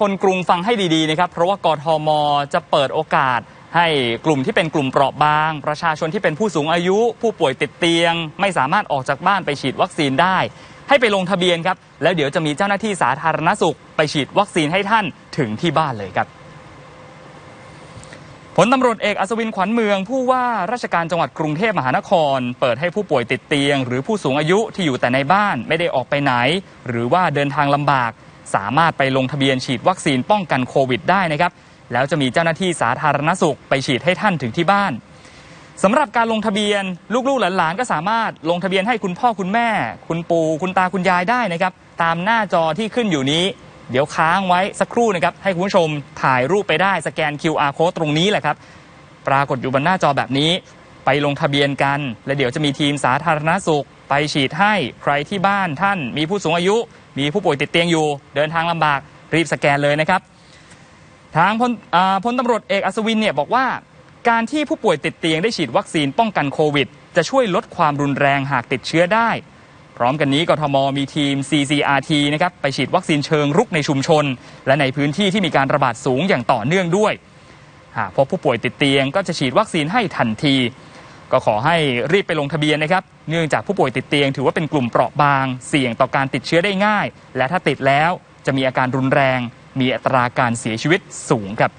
คนกรุงฟังให้ดีๆนะครับ เพราะว่ากทม จะเปิดโอกาส ให้กลุ่มที่เป็นกลุ่มเปราะบาง ประชาชนที่เป็นผู้สูงอายุ ผู้ป่วยติดเตียง ไม่สามารถออกจากบ้านไปฉีดวัคซีนได้ ให้ไปลงทะเบียนครับ แล้วเดี๋ยวจะมีเจ้าหน้าที่สาธารณสุข ไปฉีดวัคซีนให้ท่านถึงที่บ้านเลยครับผลตำรวจเอกอัศวินขวัญเมือง ผู้ว่าราชการจังหวัดกรุงเทพมหานคร เปิดให้ผู้ป่วยติดเตียง หรือผู้สูงอายุที่อยู่แต่ในบ้านไม่ได้ออกไปไหน หรือว่าเดินทางลำบาก สามารถไปลงทะเบียนฉีดวัคซีนป้องกันโควิดได้นะครับ แล้วจะมีเจ้าหน้าที่สาธารณสุขไปฉีดให้ท่านถึงที่บ้านสำหรับการลงทะเบียนลูกๆหลานๆก็สามารถลงทะเบียนให้คุณพ่อคุณแม่ คุณปู่คุณตาคุณยายได้นะครับตามหน้าจอที่ขึ้นอยู่นี้ เดี๋ยวค้างไว้สักครู่นะครับให้คุณผู้ชมถ่ายรูปไปได้สแกน QR code ตรงนี้แหละครับปรากฏอยู่บนหน้าจอแบบนี้ ไปลงทะเบียนกัน และเดี๋ยวจะมีทีมสาธารณสุข ไปฉีดให้ใครที่บ้านท่านมีผู้สูงอายุ มีผู้ป่วยติดเตียงอยู่ เดินทางลำบากรีบสแกนเลยนะครับ ทางพลพลตำรวจเอกอัศวินเนี่ยบอกว่า การที่ผู้ป่วยติดเตียงได้ฉีดวัคซีนป้องกันโควิด จะช่วยลดความรุนแรงหากติดเชื้อได้ พร้อมกันนี้กทมมีทีม CCRT นะครับไปฉีดวัคซีนเชิงรุกในชุมชน และในพื้นที่ที่มีการระบาดสูงอย่างต่อเนื่องด้วยหากพบผู้ป่วยติดเตียงก็จะฉีดวัคซีนให้ทันที ก็ขอให้รีบไปลงทะเบียนนะครับ เนื่องจากผู้ป่วยติดเตียง ถือว่าเป็นกลุ่มเปราะบาง เสี่ยงต่อการติดเชื้อได้ง่าย และถ้าติดแล้วจะมีอาการรุนแรง มีอัตราการเสียชีวิตสูงครับ